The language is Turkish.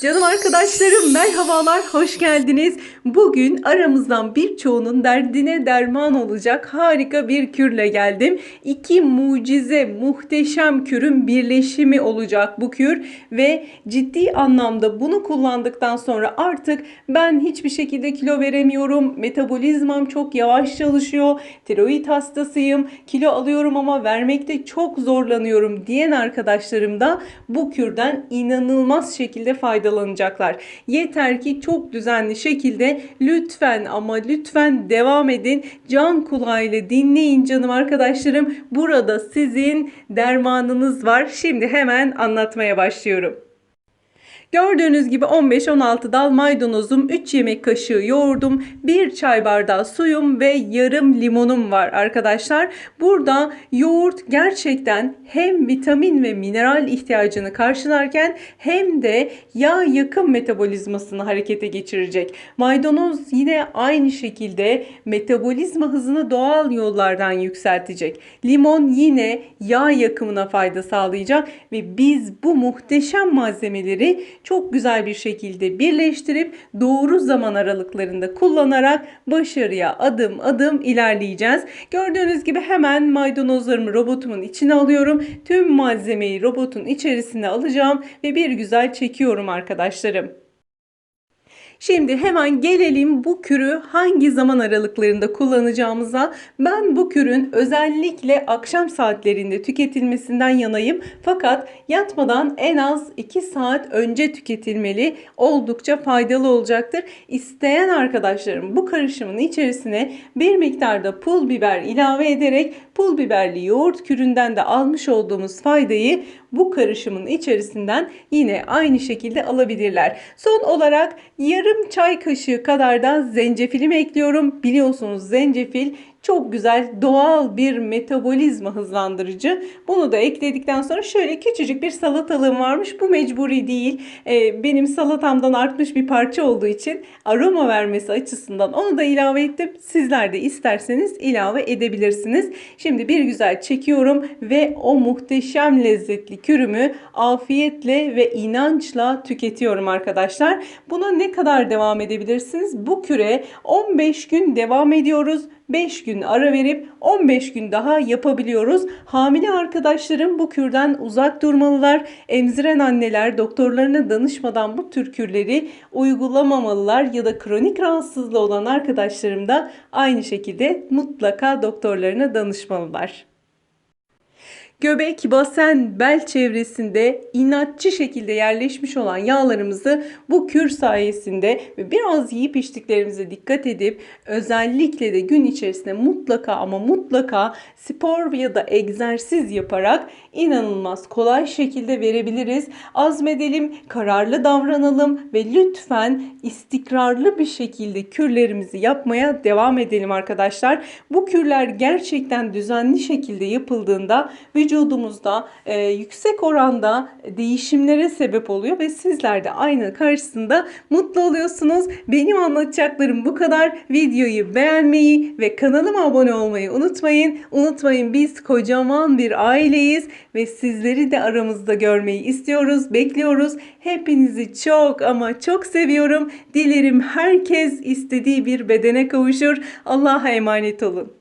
Canım arkadaşlarım merhabalar, hoş geldiniz. Bugün aramızdan birçoğunun derdine derman olacak harika bir kürle geldim. İki mucize, muhteşem kürün birleşimi olacak bu kür ve ciddi anlamda bunu kullandıktan sonra artık ben hiçbir şekilde kilo veremiyorum. Metabolizmam çok yavaş çalışıyor. Tiroid hastasıyım. Kilo alıyorum ama vermekte çok zorlanıyorum diyen arkadaşlarım da bu kürden inanılmaz şekilde faydalanacaklar. Yeter ki çok düzenli şekilde lütfen ama lütfen devam edin. Can kulağıyla dinleyin canım arkadaşlarım. Burada sizin dermanınız var. Şimdi hemen anlatmaya başlıyorum. Gördüğünüz gibi 15-16 dal maydanozum, 3 yemek kaşığı yoğurdum, 1 çay bardağı suyum ve yarım limonum var arkadaşlar. Burada yoğurt gerçekten hem vitamin ve mineral ihtiyacını karşılarken hem de yağ yakım metabolizmasını harekete geçirecek. Maydanoz yine aynı şekilde metabolizma hızını doğal yollardan yükseltecek. Limon yine yağ yakımına fayda sağlayacak ve biz bu muhteşem malzemeleri çok güzel bir şekilde birleştirip doğru zaman aralıklarında kullanarak başarıya adım adım ilerleyeceğiz. Gördüğünüz gibi hemen maydanozlarımı robotumun içine alıyorum. Tüm malzemeyi robotun içerisine alacağım ve bir güzel çekiyorum arkadaşlarım. Şimdi hemen gelelim bu kürü hangi zaman aralıklarında kullanacağımıza. Ben bu kürün özellikle akşam saatlerinde tüketilmesinden yanayım. Fakat yatmadan en az 2 saat önce tüketilmeli. Oldukça faydalı olacaktır. İsteyen arkadaşlarım bu karışımın içerisine bir miktarda pul biber ilave ederek pul biberli yoğurt küründen de almış olduğumuz faydayı bu karışımın içerisinden yine aynı şekilde alabilirler. Son olarak yarım çay kaşığı kadar da zencefilimi ekliyorum. Biliyorsunuz zencefil çok güzel doğal bir metabolizma hızlandırıcı. Bunu da ekledikten sonra şöyle küçücük bir salatalığım varmış. Bu mecburi değil. Ee, benim salatamdan artmış bir parça olduğu için aroma vermesi açısından onu da ilave ettim. Sizler de isterseniz ilave edebilirsiniz. Şimdi bir güzel çekiyorum ve o muhteşem lezzetli kürümü afiyetle ve inançla tüketiyorum arkadaşlar. Buna ne kadar devam edebilirsiniz? Bu küre 15 gün devam ediyoruz. 5 gün ara verip 15 gün daha yapabiliyoruz. Hamile arkadaşlarım bu kürden uzak durmalılar. Emziren anneler doktorlarına danışmadan bu tür kürleri uygulamamalılar ya da kronik rahatsızlığı olan arkadaşlarım da aynı şekilde mutlaka doktorlarına danışmalılar. Göbek, basen, bel çevresinde inatçı şekilde yerleşmiş olan yağlarımızı bu kür sayesinde ve biraz yiyip içtiklerimize dikkat edip özellikle de gün içerisinde mutlaka ama mutlaka spor ya da egzersiz yaparak inanılmaz kolay şekilde verebiliriz. Azmedelim, kararlı davranalım ve lütfen istikrarlı bir şekilde kürlerimizi yapmaya devam edelim arkadaşlar. Bu kürler gerçekten düzenli şekilde yapıldığında vücudumuzda e, yüksek oranda değişimlere sebep oluyor ve sizler de aynı karşısında mutlu oluyorsunuz. Benim anlatacaklarım bu kadar. Videoyu beğenmeyi ve kanalıma abone olmayı unutmayın. Unutmayın biz kocaman bir aileyiz ve sizleri de aramızda görmeyi istiyoruz, bekliyoruz. Hepinizi çok ama çok seviyorum. Dilerim herkes istediği bir bedene kavuşur. Allah'a emanet olun.